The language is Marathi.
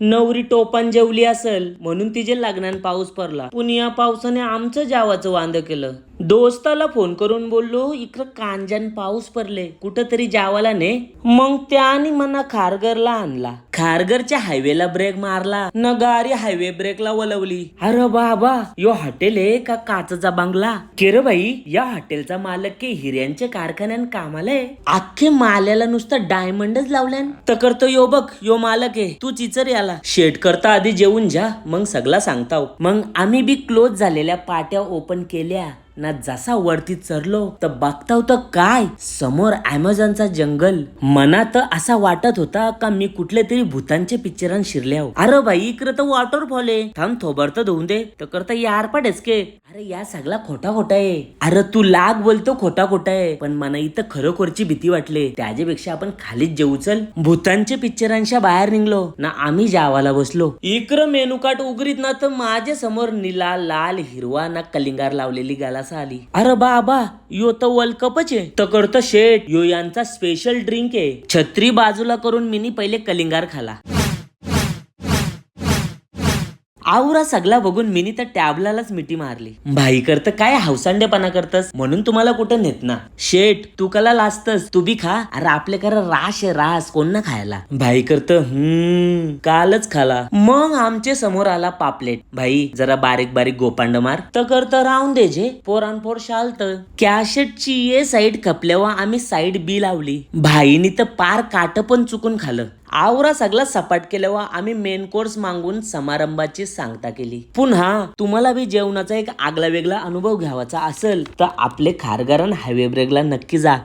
नवरी टोपान जेवली असेल म्हणून तिचे लग्नान पाऊस पडला. पण या पावसाने आमचं जावाचं वांद केलं. दोस्ताला फोन करून बोललो इकडं कांजन पाऊस पडले. कुठंतरी जावाला ने मग त्याने मना खारघरला आणला. खारघरच्या हायवेला ब्रेक मारला. न गाडी हायवे ब्रेकला वलवली. अरे बाबा यो हॉटेल आहे का काचचा बांगला? केर बाई या हॉटेलचा मालक के हिऱ्यांच्या कारखान्यान कामाला आहे. अख्खे माल्याला नुसतं डायमंडच लावल्यान. तर करतो यो बघ यो मालक आहे तू चिचर याला. शेट करता आधी जेवून जा मग सगळा सांगताव. मग आम्ही बी क्लोज झालेल्या पाट्या ओपन केल्या. ना जसा वरती चरलो तर बघताव तर काय? समोर अमेझॉनचा जंगल. मनात असा वाटत होता का मी कुठल्या तरी भूतांच्या पिक्चरात शिरल्या अरे बाई इकडे तर वॉटरफॉल आहे. थांब थोबरत धुवून दे. तर करता यार पडेच के. अरे या सगळा खोटा खोटा आहे. अरे तू लाग बोलतो खोटा खोटा आहे. पण मला इथं खरोखरची भीती वाटली. त्याच्यापेक्षा आपण खालीच जेऊ चल. भूतांच्या पिक्चरांच्या बाहेर निघलो. ना आम्ही जावाला बसलो. इकडं मेनुकाट उघडीत ना तर माझ्यासमोर निला लाल हिरवा ना कलिंगार लावलेली गालासा आली. अरे बाबा यो तर वर्ल्ड कपच आहे. तर करतो शेट यो यांचा स्पेशल ड्रिंक आहे. छत्री बाजूला करून मिनी पहिले कलिंगार खाला. आवरा सगळा बघून मिनी तर टॅबलालाच मिठी मारली. भाई करत काय हौसांडेपणा करतस? म्हणून तुम्हाला कुठं नेत ना. शेट तू कला लाजतस? तू बी खा. अरे आपले कर रास आहे रास. कोण ना खायला? भाई करत हम्म. कालच खाला. मग आमचे समोर आला पापलेट. भाई जरा बारीक बारीक गोपांड मार. तर करत राहून दे जे. पोरान पोर शालत कॅशेटची ये साईड खपल्यावर आम्ही साईड बी लावली. भाईनी तर पार काट पण चुकून खालं. आवरा सगळा सपाट केल्यावर आम्ही मेन कोर्स मागून समारंभाची सांगता केली. पुन्हा तुम्हाला बी जेवणाचा एक आगला वेगळा अनुभव घ्यावाचा असेल तर आपले खारगारन हायवे ब्रेकला नक्की जा.